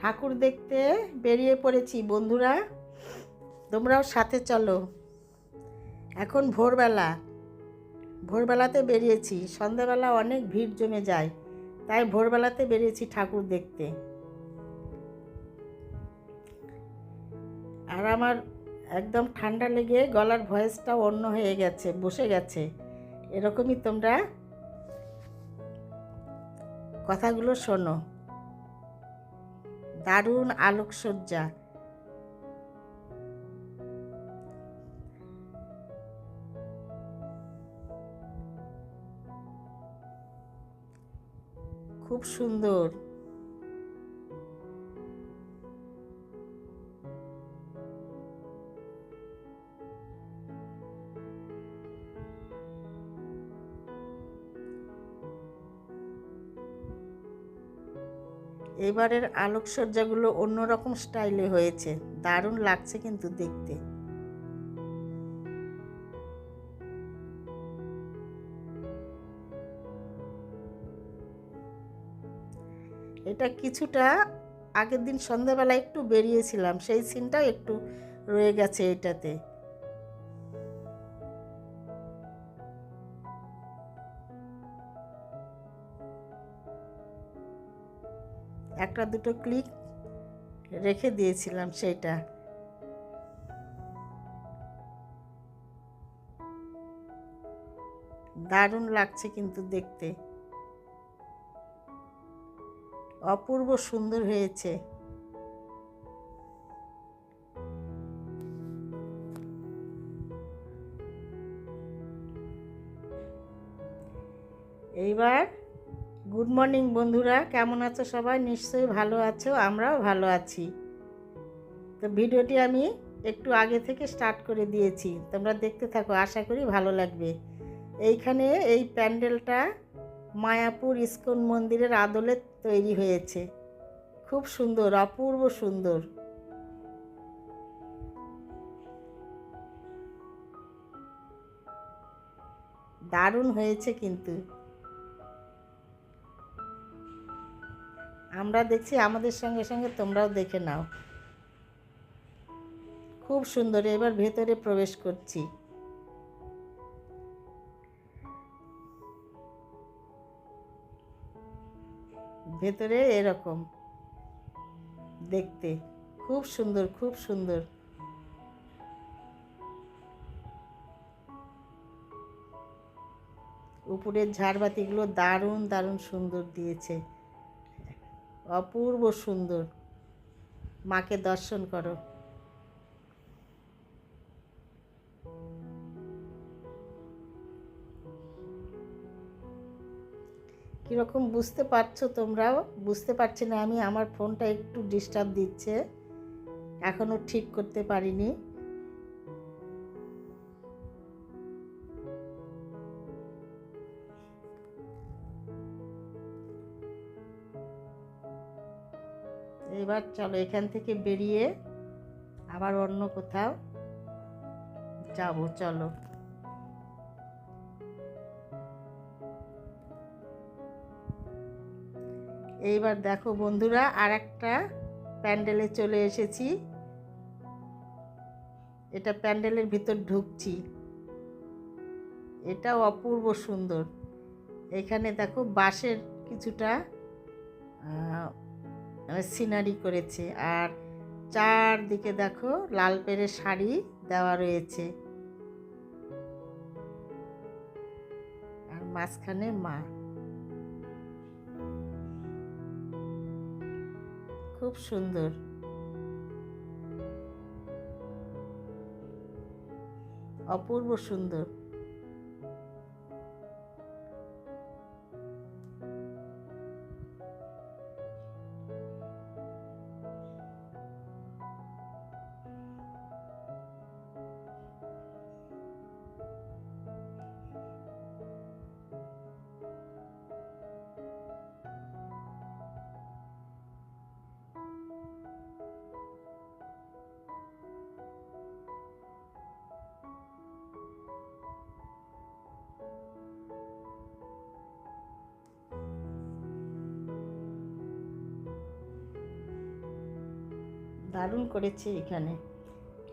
ঠাকুর দেখতে বেরিয়ে পড়েছি, বন্ধুরা। তোমরাও সাথে চলো। এখন ভোরবেলা। ভোরবেলাতে বেরিয়েছি। সন্ধ্যাবেলা অনেক ভিড় জমে যায়, তাই ভোরবেলাতে বেরিয়েছি ঠাকুর দেখতে। আর আমার একদম ঠান্ডা লেগে গলার ভয়েসটা অন্য হয়ে গেছে, বসে গেছে। এরকমই তোমরা কথাগুলো শোনো। দারুণ আলোকসজ্জা। খুব সুন্দর। এবারের আলোকসজ্জাগুলো অন্যরকম স্টাইলে হয়েছে। দারুণ লাগছে কিন্তু দেখতে। এটা কিছুটা আগের দিন সন্ধ্যাবেলা একটু বেরিয়েছিলাম, সেই সিনটাও একটু রয়ে গেছে এটাতে। একটা দুটো ক্লিক রেখে দিয়েছিলাম সেইটা। দারুণ লাগছে কিন্তু দেখতে। অপূর্ব সুন্দর হয়েছে। এইবার গুড মর্নিং বন্ধুরা। কেমন আছো সবাই? নিশ্চয়ই ভালো আছো, আমরাও ভালো আছি। তো ভিডিওটি আমি একটু আগে থেকে স্টার্ট করে দিয়েছি। তোমরা দেখতে থাকো, আশা করি ভালো লাগবে। এইখানে এই প্যান্ডেলটা মায়াপুর ইস্কন মন্দিরের আদলে তৈরি হয়েছে। খুব সুন্দর, অপূর্ব সুন্দর। দারুণ হয়েছে কিন্তু। আমরা দেখছি আমাদের সঙ্গে সঙ্গে তোমরাও দেখে নাও। খুব সুন্দর, এবার ভেতরে প্রবেশ করছি। ভেতরে এরকম, দেখতে খুব সুন্দর খুব সুন্দর। উপরের ঝাড়বাতিগুলো দারুণ দারুণ সুন্দর দিয়েছে। অপূর্ব সুন্দর। মাকে দর্শন করো। কীরকম বুঝতে পারছ তোমরাও? বুঝতে পারছি না আমি, আমার ফোনটা একটু ডিস্টার্ব দিচ্ছে। এখনও ঠিক করতে পারিনি। এবার চলো এখান থেকে বেরিয়ে আবার অন্য কোথাও যাব, চলো। এইবার দেখো বন্ধুরা আর একটা প্যান্ডেলে চলে এসেছি। এটা প্যান্ডেলের ভিতর ঢুকছি। এটাও অপূর্ব সুন্দর। এখানে দেখো বাঁশের কিছুটা সিনারি করেছে। আর চারদিকে দেখো লাল পেড়ে শাড়ি দেওয়া রয়েছে। আর মাঝখানে মা। খুব সুন্দর। অপূর্ব সুন্দর। দারুণ করেছি এখানে।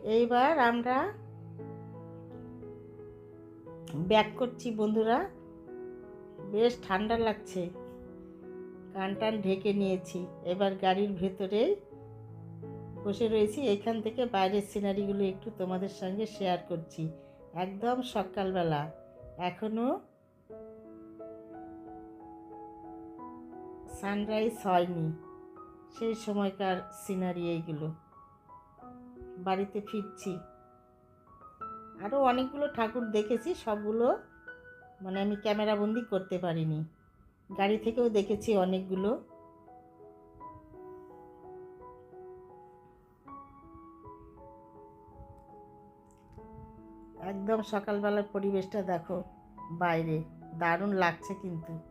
এইবার আমরা ব্যাক করছি বন্ধুরা। বেশ ঠান্ডা লাগছে। কান টান ঢেকে নিয়েছি। এবার গাড়ির ভেতরে বসে রয়েছি। এখান থেকে বাইরের সিনারিগুলো একটু তোমাদের সঙ্গে শেয়ার করছি। একদম সকালবেলা। এখনও সানরাইজ হয়নি। সেই সময়কার সিনারি এইগুলো। বাড়িতে ফিরছি। আরও অনেকগুলো ঠাকুর দেখেছি, সবগুলো মানে আমি ক্যামেরাবন্দি করতে পারিনি। গাড়ি থেকেও দেখেছি অনেকগুলো। একদম সকালবেলার পরিবেশটা দেখো, বাইরে। দারুণ লাগছে কিন্তু।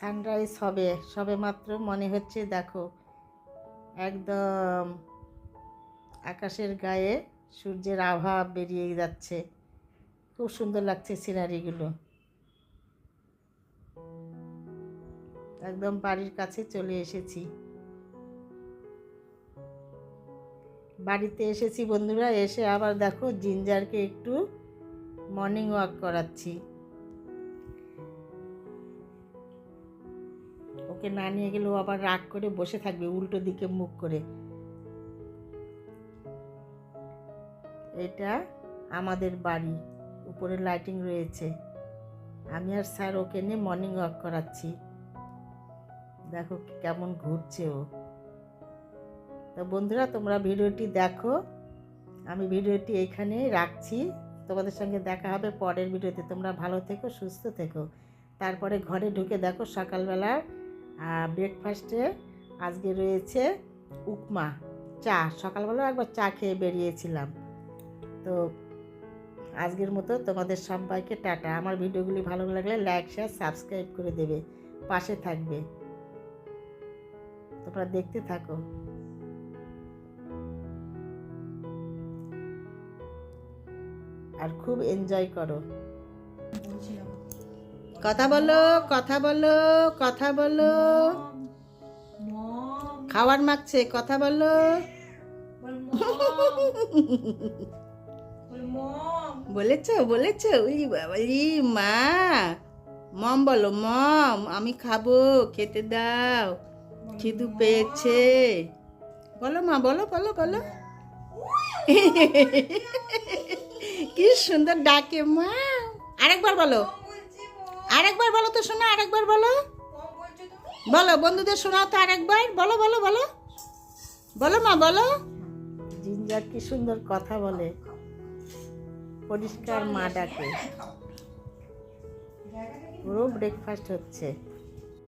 সানরাইজ হবে, সবে মাত্র মনে হচ্ছে, দেখো। একদম আকাশের গায়ে সূর্যের আভা বেরিয়ে যাচ্ছে। খুব সুন্দর লাগছে সিনারিগুলো। একদম বাড়ির কাছে চলে এসেছি। বাড়িতে এসেছি বন্ধুরা, এসে আবার দেখো জিঞ্জারকে একটু মর্নিং ওয়াক করাচ্ছি। ওকে না নিয়ে গেলেও আবার রাগ করে বসে থাকবে উল্টো দিকে মুখ করে। এটা আমাদের বাড়ি, উপরে লাইটিং রয়েছে। আমি আর স্যার ওকে নিয়ে মর্নিং ওয়াক করাচ্ছি। দেখো কেমন ঘুরছে ও। তো বন্ধুরা, তোমরা ভিডিওটি দেখো। আমি ভিডিওটি এখানে রাখছি। তোমাদের সঙ্গে দেখা হবে পরের ভিডিওতে। তোমরা ভালো থেকো, সুস্থ থেকো। তারপরে ঘরে ঢুকে দেখো সকালবেলার ব্রেকফাস্টে আজকে রয়েছে উপমা, চা। সকালবেলা একবার চা খেয়ে বেরিয়েছিলাম। তো আজকের মতো তোমাদের সবাইকে টাটা। আমার ভিডিওগুলি ভালো লাগলে লাইক শেয়ার সাবস্ক্রাইব করে দেবে। পাশে থাকবে। তোমরা দেখতে থাকো। আর খুব এনজয় করো। কথা বলো কথা বলো কথা বলো। খাবার মাখছে, কথা বলো। বলেছ বলেছ উলি বাবালি মা। মম বলো, মম, আমি খাব, খেতে দাও, খিদু পেয়েছে। বলো মা, বলো বলো বলো। কি সুন্দর ডাকে, মা। আরেকবার বলো। আরেকবার বলো তো শোনা, আরেকবার বলো। বলো, বন্ধুদের শোনাও তো আরেকবার। বলো বলো বলো। বলো মা, বলো। জিঞ্জার কি সুন্দর কথা বলে। পরিষ্কার মা ডাকে পুরো ব্রেকফাস্ট হচ্ছে।